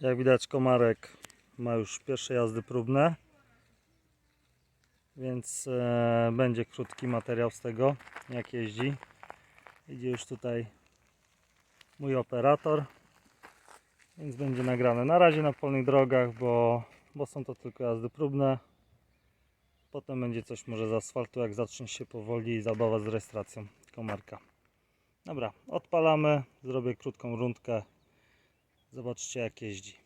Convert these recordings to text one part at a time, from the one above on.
Jak widać komarek ma już pierwsze jazdy próbne. Więc e, będzie krótki materiał z tego jak jeździ. Idzie już tutaj mój operator. Więc będzie nagrane na razie na polnych drogach, bo, bo są to tylko jazdy próbne. Potem będzie coś może z asfaltu, jak zacznie się powoli zabawa z rejestracją komarka. Dobra, odpalamy, zrobię krótką rundkę. Zobaczcie jak jeździ.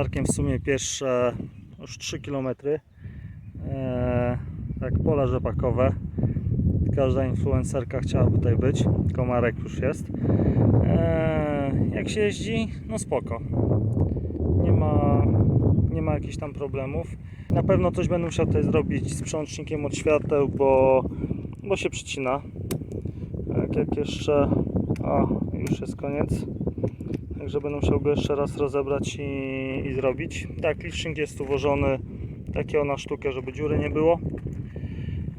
Za komarkiem w sumie pierwsze już 3 km. Eee, tak pola rzepakowe. Każda influencerka chciała tutaj być. Komarek już jest. Eee, jak się jeździ? No spoko. Nie ma, nie ma jakichś tam problemów. Na pewno coś będę musiał tutaj zrobić z przełącznikiem od świateł, bo, bo się przycina. Tak jak jeszcze. O, już jest koniec. Także będę musiał go jeszcze raz rozebrać i, i zrobić. Tak, licznik jest ułożony takiego na sztukę, żeby dziury nie było.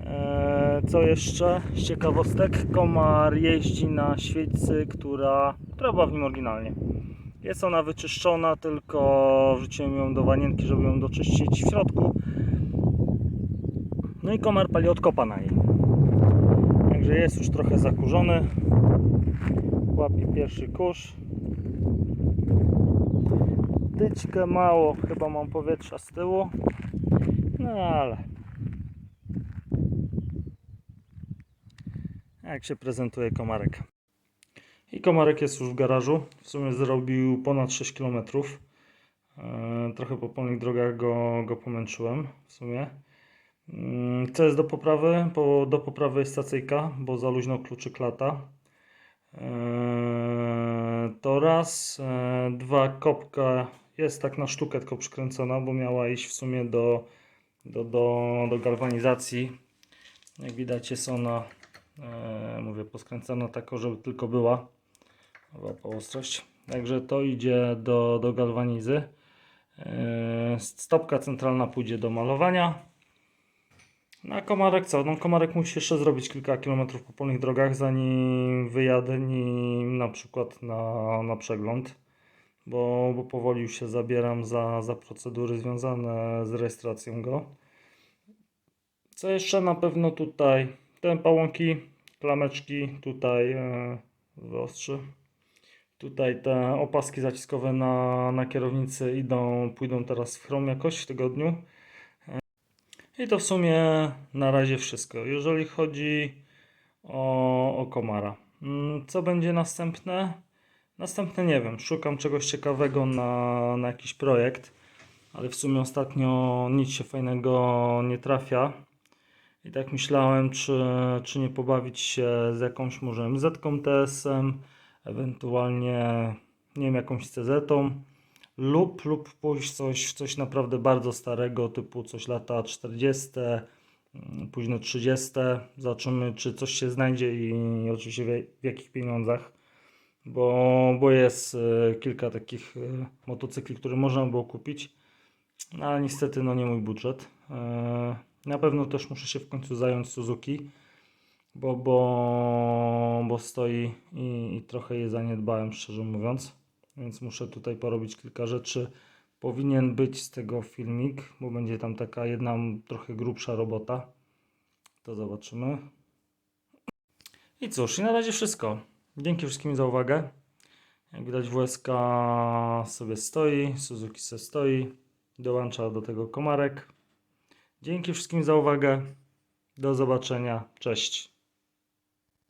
Eee, co jeszcze z ciekawostek? Komar jeździ na świecy, która, która była w nim oryginalnie. Jest ona wyczyszczona, tylko wrzuciłem ją do wanienki, żeby ją doczyścić w środku. No i komar pali od kopa na niej. Także jest już trochę zakurzony. Łapie pierwszy kurz. Tyczkę mało, chyba mam powietrza z tyłu. No ale. Jak się prezentuje komarek. I komarek jest już w garażu. W sumie zrobił ponad 6 km. Eee, trochę po polnych drogach go, go pomęczyłem w sumie. Mm, Co jest do poprawy? Bo do poprawy jest stacyjka, bo za luźno kluczyk lata. Eee, To raz. Eee, Dwa, kopka jest tak na sztukę tylko przykręcona, bo miała iść w sumie do, do, do, do galwanizacji. Jak widać jest ona, eee, mówię, poskręcana tak, żeby tylko była. Łapa ostrość. Także to idzie do, do galwanizy. Eee, Stopka centralna pójdzie do malowania. No komarek co? No komarek musi jeszcze zrobić kilka kilometrów po polnych drogach, zanim wyjadę nim na przykład na, na przegląd, bo, bo powoli już się zabieram za, za procedury związane z rejestracją go. Co jeszcze na pewno tutaj? Te pałąki, klameczki tutaj e, wyostrzy. Tutaj te opaski zaciskowe na, na kierownicy idą, pójdą teraz w chrom jakoś w tygodniu. I to w sumie na razie wszystko. Jeżeli chodzi o, o komara. Mm, Co będzie następne? Następne nie wiem. Szukam czegoś ciekawego na, na jakiś projekt, ale w sumie ostatnio nic się fajnego nie trafia. I tak myślałem, czy, czy nie pobawić się z jakąś może MZ-ką TS-em, ewentualnie nie wiem, jakąś CZ-tą lub, lub pójść coś, w coś naprawdę bardzo starego, typu coś lata 40, mm, późno 30. Zobaczymy, czy coś się znajdzie i, oczywiście w jakich pieniądzach, bo, bo jest e, kilka takich e, motocykli, które można było kupić, no, ale niestety no nie mój budżet. E, na pewno też muszę się w końcu zająć Suzuki, bo, bo, bo stoi i, i trochę je zaniedbałem, szczerze mówiąc. Więc muszę tutaj porobić kilka rzeczy. Powinien być z tego filmik, bo będzie tam taka jedna trochę grubsza robota. To zobaczymy. I cóż, i na razie wszystko. Dzięki wszystkim za uwagę. Jak widać WSK sobie stoi, Suzuki sobie stoi. Dołącza do tego komarek. Dzięki wszystkim za uwagę. Do zobaczenia. Cześć.